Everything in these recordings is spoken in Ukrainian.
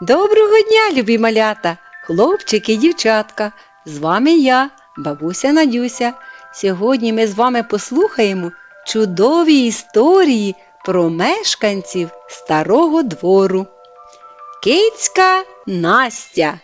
Доброго дня, любі малята, хлопчики і дівчатка. З вами я, бабуся Надюся. Сьогодні ми з вами послухаємо чудові історії про мешканців старого двору. Кицька Настя.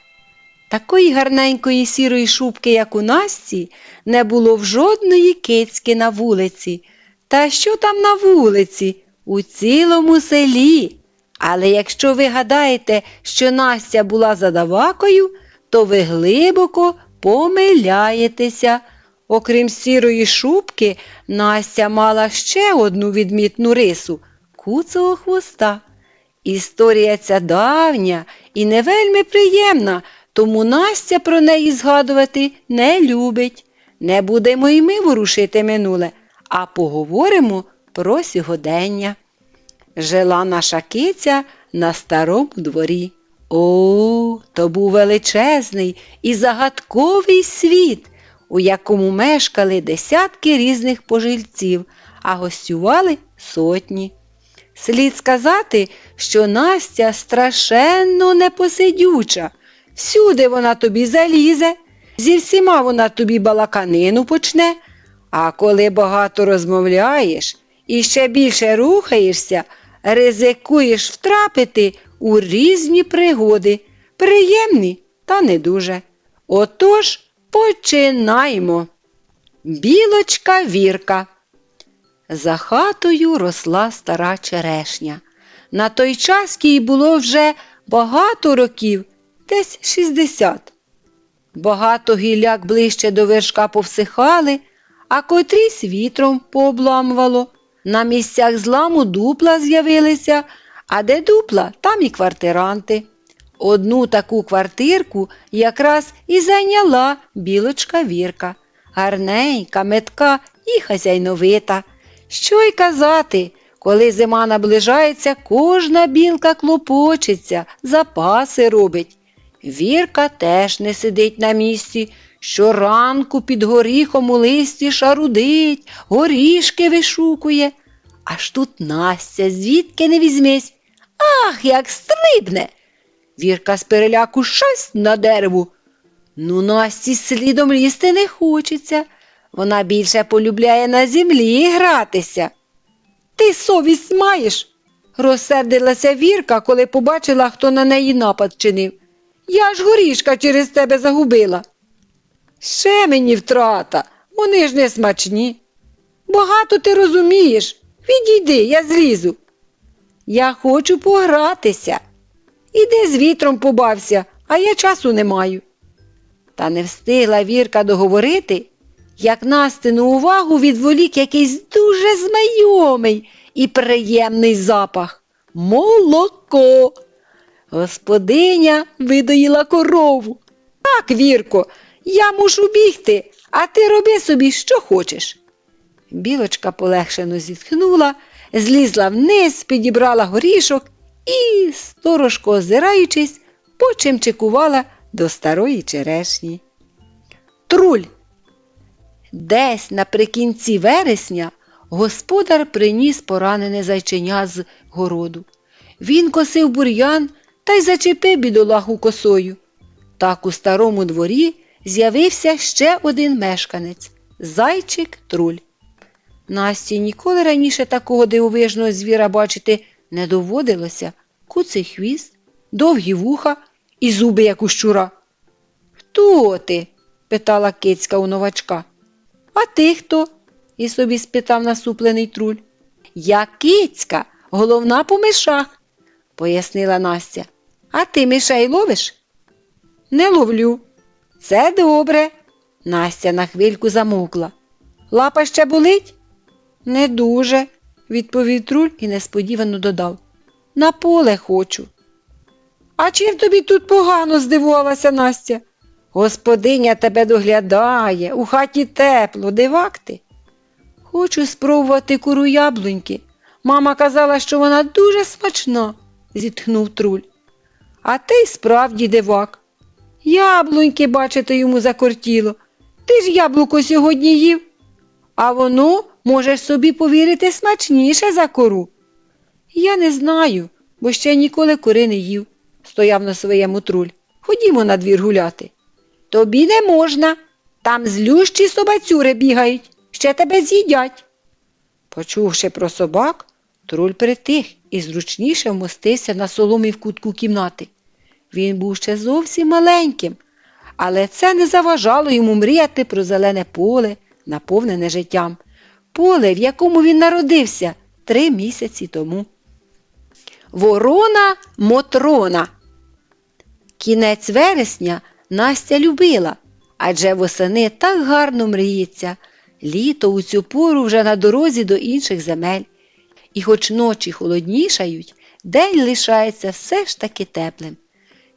Такої гарненької сірої шубки, як у Насті, не було в жодної кицьки на вулиці. Та що там на вулиці? У цілому селі. Але якщо ви гадаєте, що Настя була задавакою, то ви глибоко помиляєтеся. Окрім сірої шубки, Настя мала ще одну відмітну рису куцого хвоста. Історія ця давня і не вельми приємна, тому Настя про неї згадувати не любить. Не будемо й ми ворушити минуле, а поговоримо про сьогодення. Жила наша киця на старому дворі. О, то був величезний і загадковий світ, у якому мешкали десятки різних пожильців, а гостювали сотні. Слід сказати, що Настя страшенно непосидюча. Всюди вона тобі залізе, зі всіма вона тобі балаканину почне, а коли багато розмовляєш і ще більше рухаєшся, ризикуєш втрапити у різні пригоди, приємні та не дуже. Отож, починаймо. Білочка Вірка. За хатою росла стара черешня. На той час їй було вже багато років, десь 60. Багато гілляк ближче до вершка повсихали, а котрісь вітром пообламувало. На місцях зламу дупла з'явилися, а де дупла, там і квартиранти. Одну таку квартирку якраз і зайняла білочка Вірка, гарненька, метка і хазяйновита. Що й казати, коли зима наближається, кожна білка клопочеться, запаси робить. Вірка теж не сидить на місці. Щоранку під горіхом у листі шарудить, горішки вишукує. Аж тут Настя, звідки не візьмись. Ах, як стрибне. Вірка з переляку шасть на дереву. Ну, Насті слідом лізти не хочеться. Вона більше полюбляє на землі гратися. Ти совість маєш? розсердилася Вірка, коли побачила, хто на неї напад чинив. Я ж горішка через тебе загубила. Ще мені втрата, вони ж не смачні. Багато ти розумієш. Відійди, я злізу. Я хочу погратися. Іди з вітром побався, а я часу не маю. Та не встигла Вірка договорити, як Настину увагу відволік якийсь дуже знайомий і приємний запах. Молоко. Господиня видоїла корову. Так, Вірко, я мушу бігти, а ти роби собі, що хочеш. Білочка полегшено зітхнула, злізла вниз, підібрала горішок і, сторожко озираючись, почимчикувала до старої черешні. Труль. Десь наприкінці вересня господар приніс поранене зайченя з городу. Він косив бур'ян та й зачепив бідолагу косою. Так у старому дворі з'явився ще один мешканець зайчик труль. Насті ніколи раніше такого дивовижного звіра бачити не доводилося куций хвіст, довгі вуха і зуби, як у щура. Хто ти? питала кицька у новачка. А ти хто? і собі спитав насуплений труль. Я кицька, головна по мишах, пояснила Настя. А ти мишей ловиш? Не ловлю. Це добре. Настя на хвильку замовкла. Лапа ще болить? Не дуже, відповів труль і несподівано додав. На поле хочу. А чим тобі тут погано? здивувалася Настя. Господиня тебе доглядає, у хаті тепло, дивак ти. Хочу спробувати куру яблуньки. Мама казала, що вона дуже смачна, зітхнув труль. А ти справді дивак. Яблуньки, бачите, йому закортіло. Ти ж яблуко сьогодні їв, а воно, можеш собі повірити, смачніше за кору. Я не знаю, бо ще ніколи кори не їв, стояв на своєму труль. Ходімо на двір гуляти. Тобі не можна. Там злющі собацюри бігають, ще тебе з'їдять. Почувши про собак, труль притих і зручніше вмостився на соломі в кутку кімнати. Він був ще зовсім маленьким, але це не заважало йому мріяти про зелене поле, наповнене життям, поле, в якому він народився три місяці тому. Ворона Мотрона. Кінець вересня Настя любила, адже восени так гарно мріється. Літо у цю пору вже на дорозі до інших земель. І хоч ночі холоднішають, день лишається все ж таки теплим.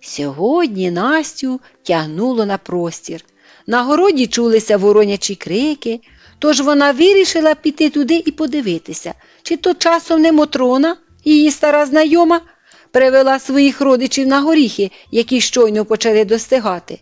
Сьогодні Настю тягнуло на простір. На городі чулися воронячі крики, тож вона вирішила піти туди і подивитися, чи то часом не Мотрона, її стара знайома, привела своїх родичів на горіхи, які щойно почали достигати.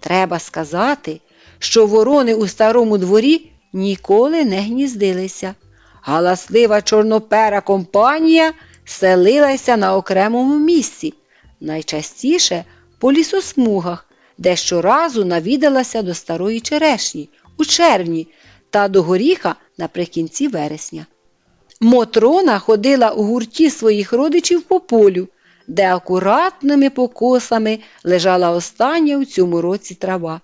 Треба сказати, що ворони у старому дворі ніколи не гніздилися. Галаслива чорнопера компанія селилася на окремому місці, найчастіше по лісосмугах, де щоразу навідалася до старої черешні у червні та до горіха наприкінці вересня. Мотрона ходила у гурті своїх родичів по полю, де акуратними покосами лежала остання у цьому році трава.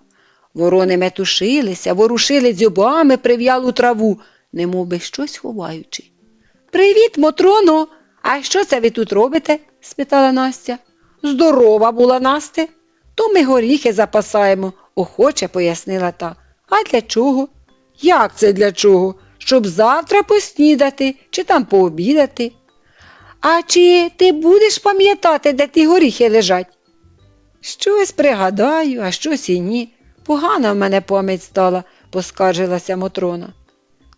Ворони метушилися, ворушили дзьобами прив'ялу траву, немов би щось ховаючи. Привіт, Мотроно! А що це ви тут робите? спитала Настя. Здорова була Насте. То ми горіхи запасаємо, охоче пояснила та. А для чого? Як це для чого? Щоб завтра поснідати чи там пообідати. А чи ти будеш пам'ятати, де ті горіхи лежать? Щось пригадаю, а щось і ні. Погана в мене пам'ять стала, поскаржилася Мотрона.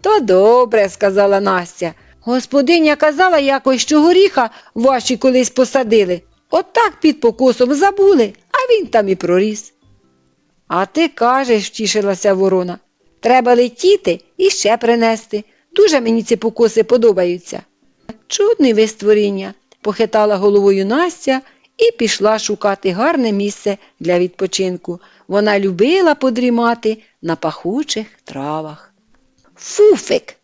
То добре, сказала Настя. Господиня казала якось, що горіха ваші колись посадили. От під покосом забули, а він там і проріс. А ти кажеш, втішилася ворона. Треба летіти і ще принести. Дуже мені ці покоси подобаються. Чудний ви створіння, похитала головою Настя і пішла шукати гарне місце для відпочинку. Вона любила подрімати на пахучих травах. Фуфик.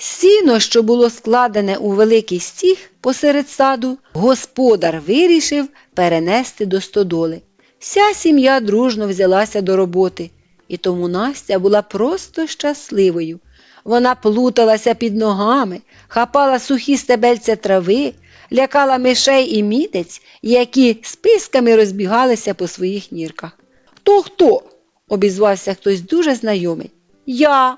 Сіно, що було складене у великий стіг посеред саду, господар вирішив перенести до стодоли. Вся сім'я дружно взялася до роботи, і тому Настя була просто щасливою. Вона плуталася під ногами, хапала сухі стебельця трави, лякала мишей і мітець, які списками розбігалися по своїх нірках. Хто хто? обізвався хтось дуже знайомий. Я.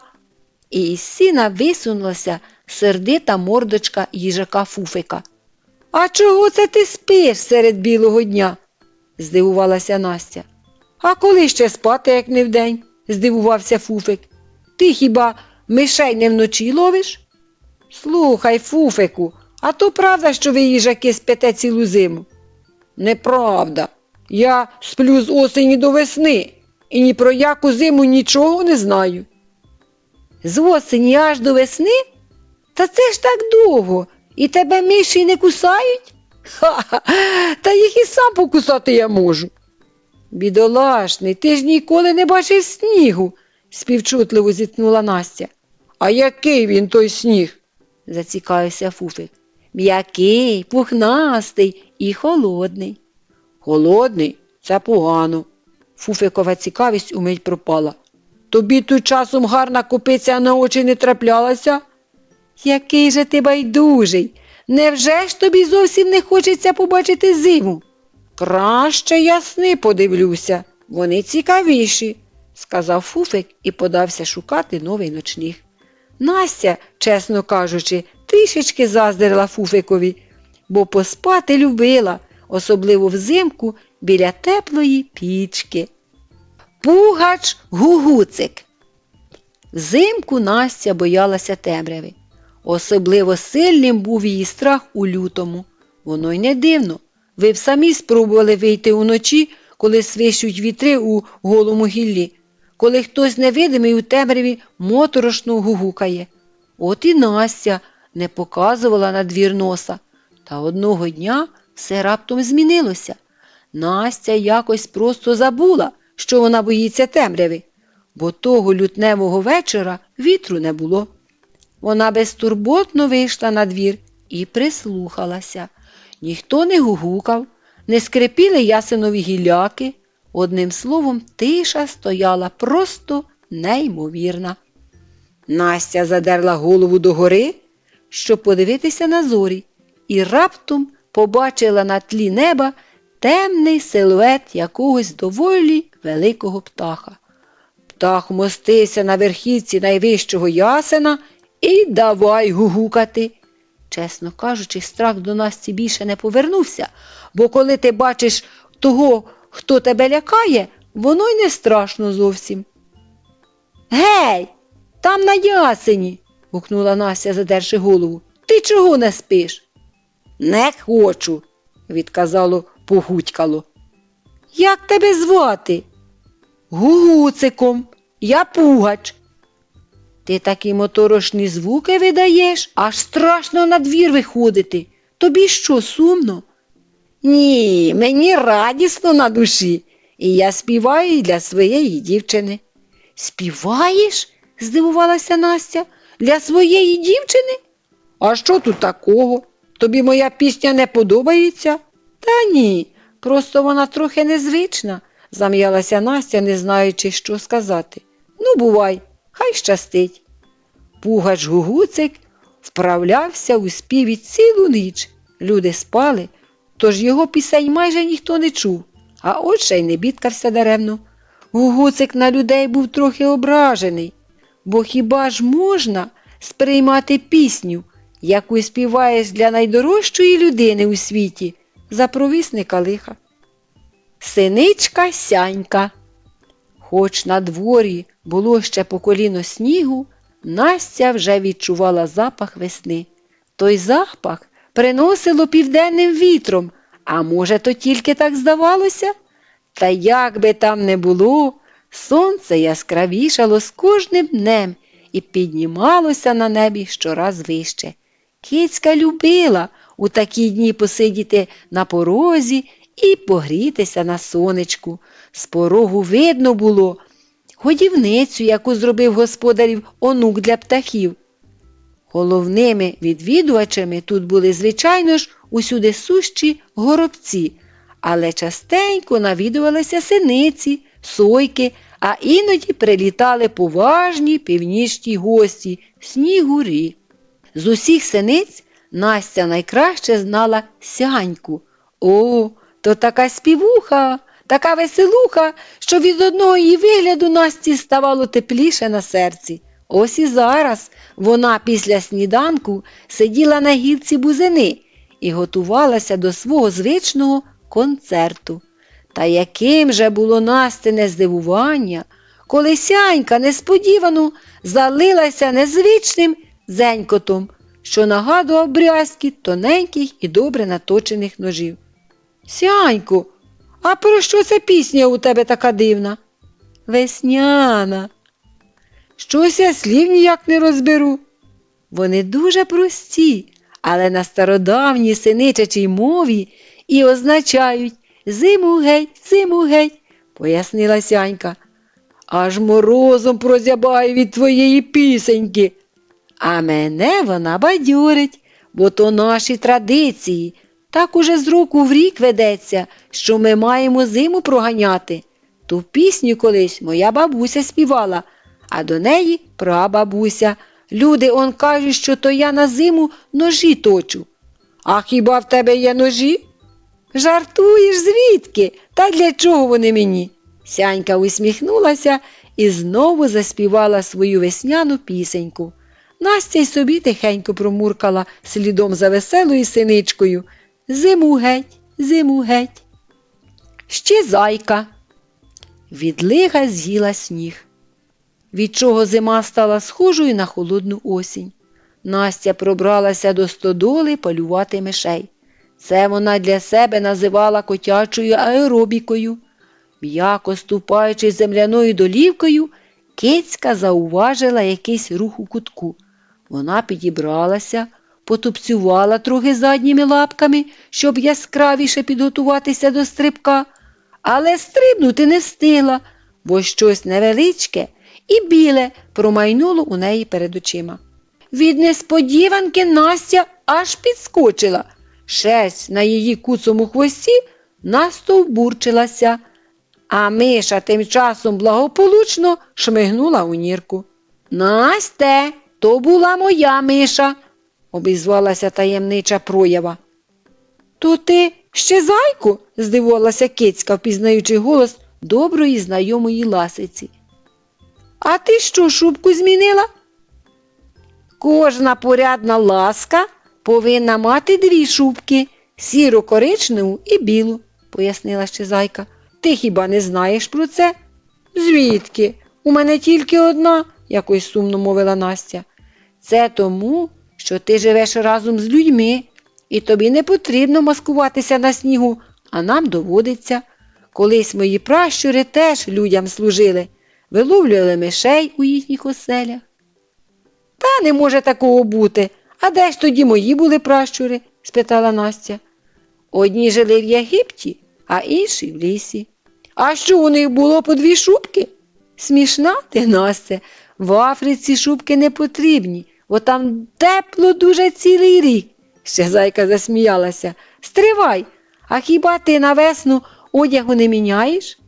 І із сіна висунулася сердита мордочка їжака Фуфика. А чого це ти спиш серед білого дня? здивувалася Настя. А коли ще спати, як не вдень? здивувався Фуфик. Ти хіба мишей не вночі ловиш? Слухай, Фуфику, а то правда, що ви їжаки спите цілу зиму? Неправда. Я сплю з осені до весни і ні про яку зиму нічого не знаю. З осені аж до весни? Та це ж так довго, і тебе миші не кусають? Ха-ха, та їх і сам покусати я можу. Бідолашний, ти ж ніколи не бачив снігу, співчутливо зітхнула Настя. А який він той сніг? зацікавився Фуфик. М'який, пухнастий і холодний. Холодний це погано. Фуфикова цікавість умить пропала. Тобі тут часом гарна копиця на очі не траплялася? Який же ти байдужий. Невже ж тобі зовсім не хочеться побачити зиму? Краще я сни подивлюся, вони цікавіші, сказав Фуфик і подався шукати новий ночніг. Настя, чесно кажучи, трішечки заздрила Фуфикові, бо поспати любила, особливо взимку біля теплої пічки. Пугач гугуцик. Взимку Настя боялася темряви. Особливо сильним був її страх у лютому. Воно й не дивно. Ви б самі спробували вийти уночі, коли свищуть вітри у голому гіллі, коли хтось невидимий у темряві моторошно гугукає. От і Настя не показувала на двір носа. Та одного дня все раптом змінилося. Настя якось просто забула, що вона боїться темряви, бо того лютневого вечора вітру не було. Вона безтурботно вийшла на двір і прислухалася. Ніхто не гугукав, не скрипіли ясенові гілляки. Одним словом, тиша стояла просто неймовірна. Настя задерла голову догори, щоб подивитися на зорі, і раптом побачила на тлі неба темний силует якогось доволі великого птаха. Птах мостився на верхівці найвищого ясена і давай гугукати. Чесно кажучи, страх до Насті більше не повернувся, бо коли ти бачиш того, хто тебе лякає, воно й не страшно зовсім. Гей, там на ясені. гукнула Настя, задерши голову. Ти чого не спиш? Не хочу, відказало погудькало. Як тебе звати? Гугуциком, я пугач. Ти такі моторошні звуки видаєш, аж страшно на двір виходити. Тобі що, сумно? Ні, мені радісно на душі, і я співаю для своєї дівчини. Співаєш? здивувалася Настя. Для своєї дівчини? А що тут такого? Тобі моя пісня не подобається? Та ні, просто вона трохи незвична, зам'ялася Настя, не знаючи, що сказати. Ну, бувай, хай щастить. Пугач Гугуцик вправлявся у співі цілу ніч. Люди спали, тож його пісень майже ніхто не чув, а от й не бідкався даремно. Гугуцик на людей був трохи ображений, бо хіба ж можна сприймати пісню, яку співаєш для найдорожчої людини у світі, за провісника лиха? Синичка сянька. Хоч на дворі було ще по коліно снігу, Настя вже відчувала запах весни. Той запах приносило південним вітром, а може, то тільки так здавалося? Та як би там не було, сонце яскравішало з кожним днем і піднімалося на небі щораз вище. Кицька любила у такі дні посидіти на порозі і погрітися на сонечку. З порогу видно було годівницю, яку зробив господарів онук для птахів. Головними відвідувачами тут були, звичайно ж, усюди сущі горобці, але частенько навідувалися синиці, сойки, а іноді прилітали поважні північні гості снігурі. З усіх синиць Настя найкраще знала сяньку. О, то така співуха, така веселуха, що від одного її вигляду Насті ставало тепліше на серці. Ось і зараз вона після сніданку сиділа на гілці бузини і готувалася до свого звичного концерту. Та яким же було Настине здивування, коли сянька несподівано залилася незвичним дзенькотом, що нагадував брязкіт тоненьких і добре наточених ножів. Сянько, а про що ця пісня у тебе така дивна? Весняна. Щось я слів ніяк не розберу. Вони дуже прості, але на стародавній синичачій мові і означають зиму геть, зиму геть, пояснила сянька. Аж морозом прозябаю від твоєї пісеньки. А мене вона бадьорить, бо то наші традиції. Так уже з року в рік ведеться, що ми маємо зиму проганяти. Ту пісню колись моя бабуся співала, а до неї прабабуся. Люди он кажуть, що то я на зиму ножі точу. А хіба в тебе є ножі? Жартуєш звідки? Та для чого вони мені? Сянька усміхнулася і знову заспівала свою весняну пісеньку. Настя й собі тихенько промуркала слідом за веселою синичкою. Зиму геть, зиму геть. Ще зайка. Відлига з'їла сніг, від чого зима стала схожою на холодну осінь. Настя пробралася до стодоли полювати мишей. Це вона для себе називала котячою аеробікою. М'яко ступаючи земляною долівкою, кицька зауважила якийсь рух у кутку. Вона підібралася, потупцювала трохи задніми лапками, щоб яскравіше підготуватися до стрибка, але стрибнути не встигла, бо щось невеличке і біле промайнуло у неї перед очима. Від несподіванки Настя аж підскочила. Шерсть на її куцому хвості настовбурчилася, а миша тим часом благополучно шмигнула у нірку. Насте, то була моя миша, обізвалася таємнича проява. То ти ще зайку? здивувалася кицька, впізнаючи голос доброї знайомої ласиці. А ти що, шубку змінила? Кожна порядна ласка повинна мати дві шубки сіро коричневу і білу, пояснила ще зайка. Ти хіба не знаєш про це? Звідки? У мене тільки одна, якось сумно мовила Настя. Це тому, що ти живеш разом з людьми, і тобі не потрібно маскуватися на снігу, а нам доводиться. Колись мої пращури теж людям служили, виловлювали мишей у їхніх оселях. Та не може такого бути. А де ж тоді мої були пращури? спитала Настя. Одні жили в Єгипті, а інші в лісі. А що у них було по дві шубки? Смішна ти, Настя, в Африці шубки не потрібні, бо там тепло дуже цілий рік. Ще зайка засміялася. Стривай, а хіба ти на весну одягу не міняєш?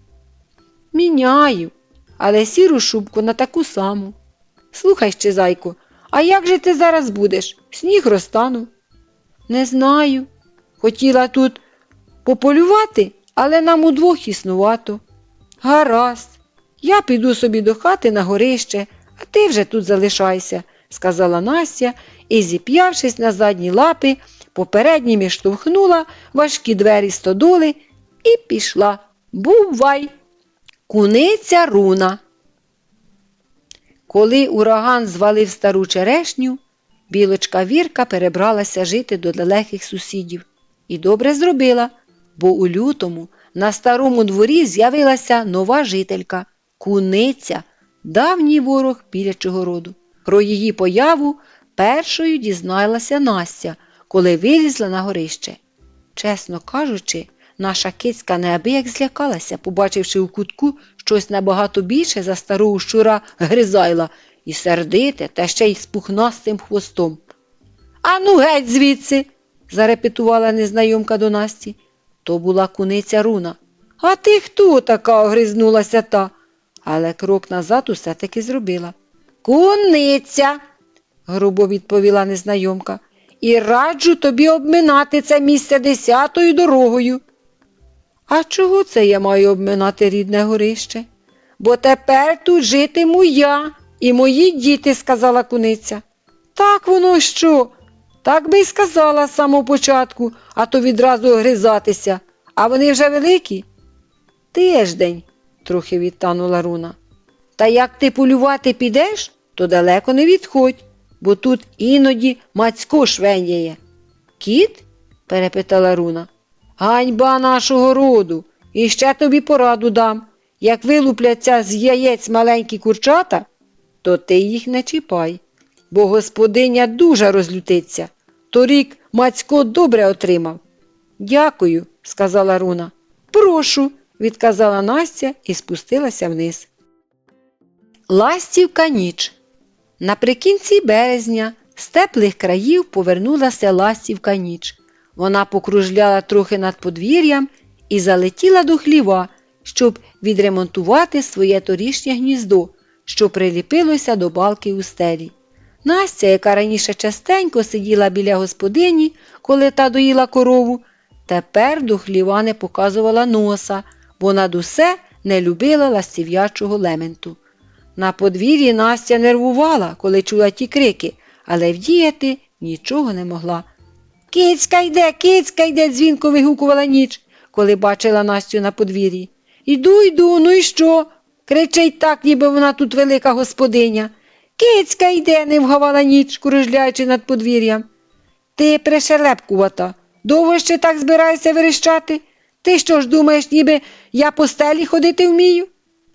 Міняю, але сіру шубку на таку саму. Слухай ще, зайку, а як же ти зараз будеш? Сніг розтанув. Не знаю. Хотіла тут пополювати, але нам удвох існувато. Гаразд, я піду собі до хати на горище, а ти вже тут залишайся, сказала Настя і, зіп'явшись на задні лапи, попередніми штовхнула важкі двері стодоли і пішла. Бувай! Куниця руна. Коли ураган звалив стару черешню, білочка Вірка перебралася жити до далеких сусідів. І добре зробила, бо у лютому на старому дворі з'явилася нова жителька куниця, давній ворог білячого роду. Про її появу першою дізналася Настя, коли вилізла на горище. Чесно кажучи, наша кицька неабияк злякалася, побачивши у кутку щось набагато більше за старого щура гризайла і сердите, та ще й з пухнастим хвостом. Ану, геть звідси, зарепетувала незнайомка до Насті. То була куниця руна. А ти хто така? огризнулася та, але крок назад усе таки зробила. Куниця, грубо відповіла незнайомка, і раджу тобі обминати це місце десятою дорогою. А чого це я маю обминати рідне горище? Бо тепер тут житиму я і мої діти, сказала куниця. Так воно що? Так би й сказала з самого початку, а то відразу огризатися. А вони вже великі? Тиждень, трохи відтанула руна. Та як ти полювати підеш, то далеко не відходь, бо тут іноді мацько швендяє. Кіт? перепитала руна. Ганьба нашого роду. І ще тобі пораду дам. Як вилупляться з яєць маленькі курчата, то ти їх не чіпай, бо господиня дуже розлютиться. Торік Мацько добре отримав. Дякую, сказала Руна. Прошу, відказала Настя і спустилася вниз. Ластівка ніч. Наприкінці березня з теплих країв повернулася ластівка ніч. Вона покружляла трохи над подвір'ям і залетіла до хліва, щоб відремонтувати своє торішнє гніздо, що приліпилося до балки у стелі. Настя, яка раніше частенько сиділа біля господині, коли та доїла корову, тепер до хліва не показувала носа, бо над усе не любила ластів'ячого лементу. На подвір'ї Настя нервувала, коли чула ті крики, але вдіяти нічого не могла. Кицька йде, кицька йде, дзвінко вигукувала ніч, коли бачила Настю на подвір'ї. Іду, йду, ну і що? Кричить так, ніби вона тут велика господиня. Кицька йде, не вгавала ніч, кружляючи над подвір'ям. Ти пришелепкувата. Довго ще так збираєшся верещати? Ти що ж думаєш, ніби я по стелі ходити вмію?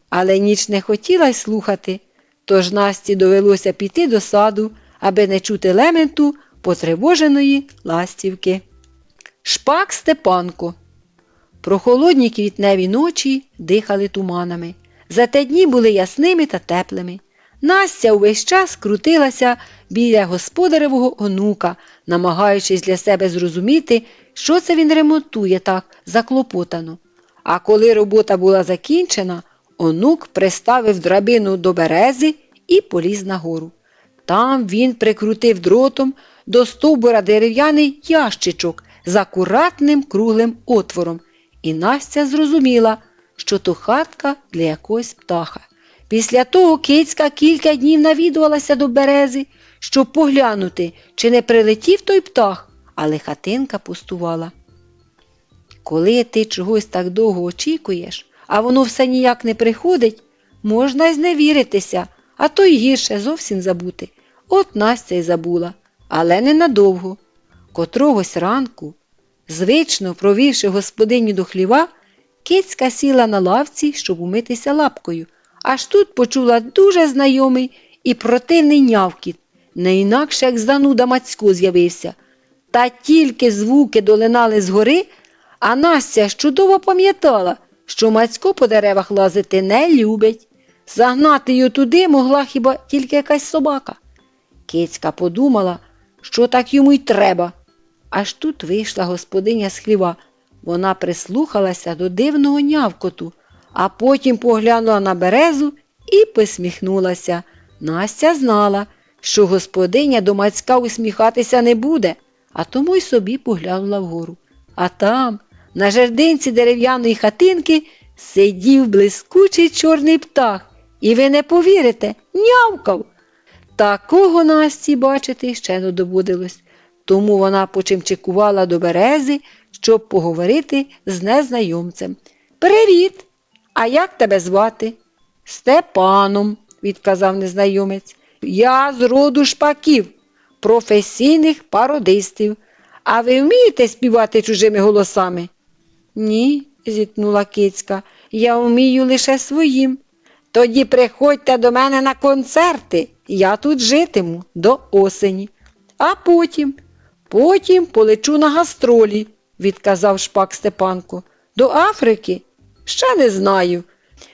Але ніч не хотіла й слухати, тож Насті довелося піти до саду, аби не чути лементу, потривоженої ластівки. Шпак Степанко. Прохолодні квітневі ночі дихали туманами. Зате дні були ясними та теплими. Настя увесь час крутилася біля господаревого онука, намагаючись для себе зрозуміти, що це він ремонтує так заклопотано. А коли робота була закінчена, онук приставив драбину до берези і поліз нагору. Там він прикрутив дротом до стовбура дерев'яний ящичок з акуратним круглим отвором, і Настя зрозуміла, що то хатка для якогось птаха. Після того кицька кілька днів навідувалася до берези, щоб поглянути, чи не прилетів той птах, але хатинка пустувала. Коли ти чогось так довго очікуєш, а воно все ніяк не приходить, можна й зневіритися, а то й гірше зовсім забути. От Настя й забула, але ненадовго. Котрогось ранку, звично провівши господиню до хліва, кицька сіла на лавці, щоб умитися лапкою, аж тут почула дуже знайомий і противний нявкіт, не інакше як зануда Мацько з'явився. Та тільки звуки долинали згори, а Настя чудово пам'ятала, що Мацько по деревах лазити не любить. Загнати її туди могла хіба тільки якась собака. Кицька подумала, що так йому й треба. Аж тут вийшла господиня з хліва. Вона прислухалася до дивного нявкоту, а потім поглянула на березу і посміхнулася. Настя знала, що господиня до Мацька усміхатися не буде, а тому й собі поглянула вгору. А там, на жердинці дерев'яної хатинки, сидів блискучий чорний птах. І ви не повірите, нявкав. Такого Насті бачити ще не доводилось, тому вона почимчикувала до берези, щоб поговорити з незнайомцем. Привіт! А як тебе звати? Степаном, відказав незнайомець. Я з роду шпаків, професійних пародистів. А ви вмієте співати чужими голосами? Ні, зітнула кицька, я вмію лише своїм. Тоді приходьте до мене на концерти, я тут житиму до осені. А потім, потім полечу на гастролі, відказав шпак Степанко. До Африки? Ще не знаю.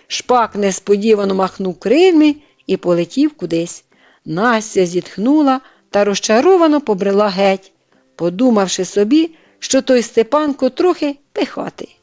Шпак несподівано махнув крильми і полетів кудись. Настя зітхнула та розчаровано побрела геть, подумавши собі, що той Степанко трохи пихатий.